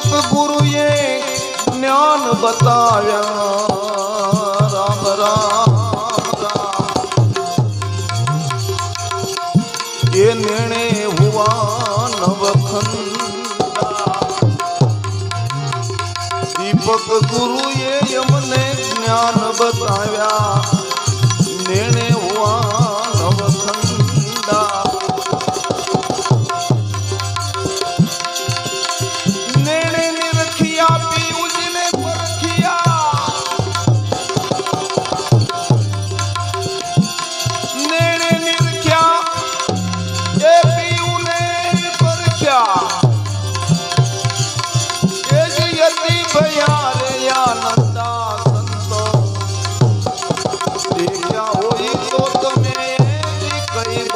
સતગુરુએ જ્ઞાન બતાવ્યા. રામ રામ એ નિર્ણે હુવા નવખન દીપક ગુરુએ અમને જ્ઞાન બતાવ્યા.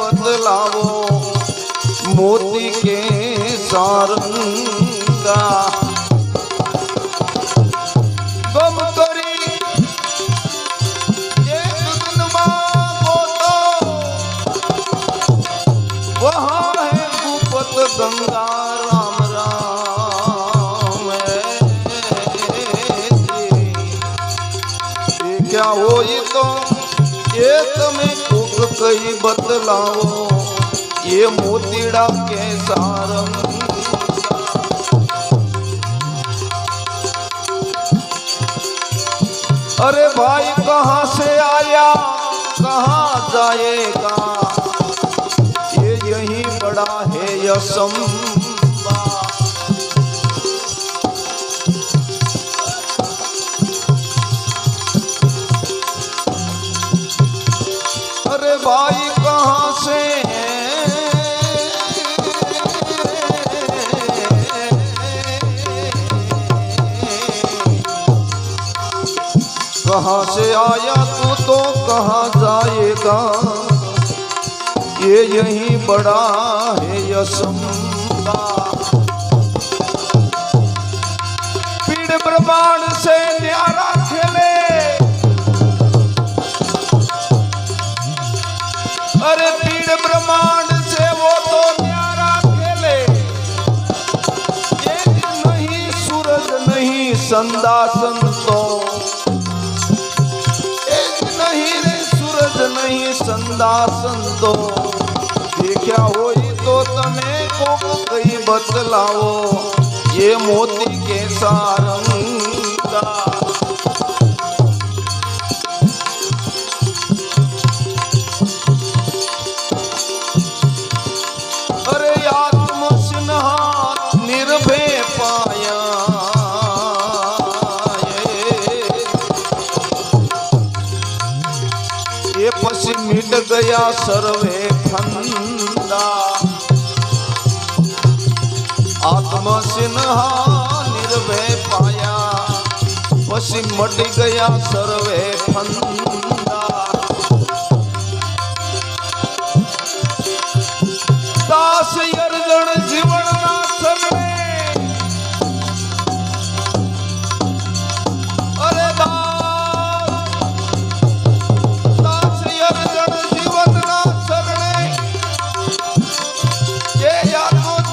बदलावो मोती के सारंगा। गम तोरी तो तो? ये तो राम राम क्या हो ये तो ये कई बतलाओ, ये मोतीड़ा के सारंग अरे भाई, कहाँ से आया? कहाँ जाएगा? ये यही बड़ा है यसम। भाई कहाँ से? कहाँ से आया तू तो कहाँ जाएगा? ये यही बड़ा है यसम्बा पीड़ ब्रह्मांड से न्यारा संदा संतो एक नहीं रे सूरज नहीं संदा संतो देख्या हो तो तमें को कई बतलाओ? ये मोती के सारंगा એ પછી મીટ ગયા સર્વે ફંદા આત્મ સિન્હા નિર્ભય પાયા. પછી મટી ગયા સર્વે ફંદા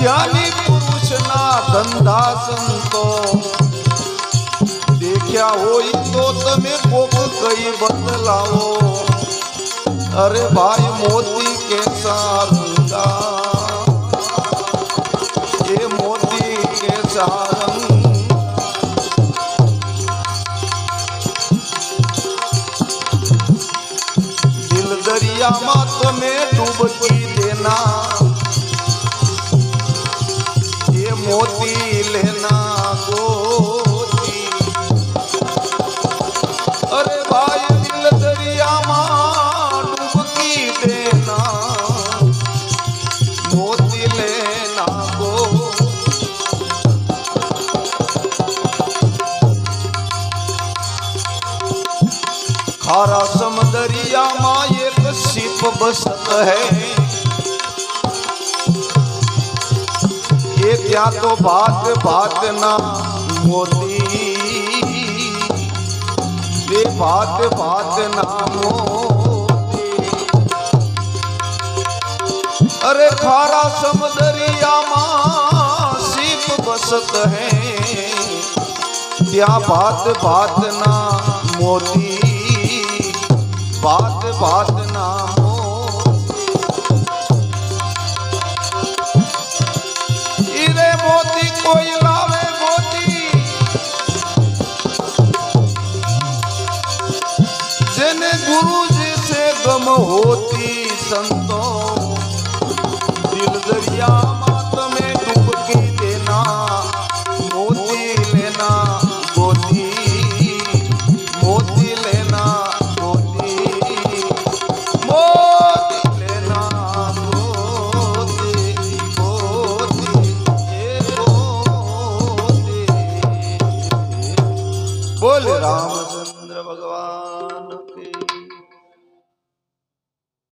ધ્યાની પુરુષના ધંધા સંતો દેખ્યા હોય તો તમે કોક કઈ બદલાવો અરે ભાઈ મોતી કે સારંગા એ મોતી કે સારંગ દરિયામાં તમે ડૂબકી खारा समदरिया मा एक सिप बसत है। ये क्या तो बात बात ना मोती। ये बात बात ना अरे खारा समदरिया मा सिप बसत है। क्या बात बात ना मोती। પાત નામો ઈરે મોતી કોઈ લાવે મોતી જેને ગુરુજી સે ગમ હોતી સંતો દિલ દરિયામાં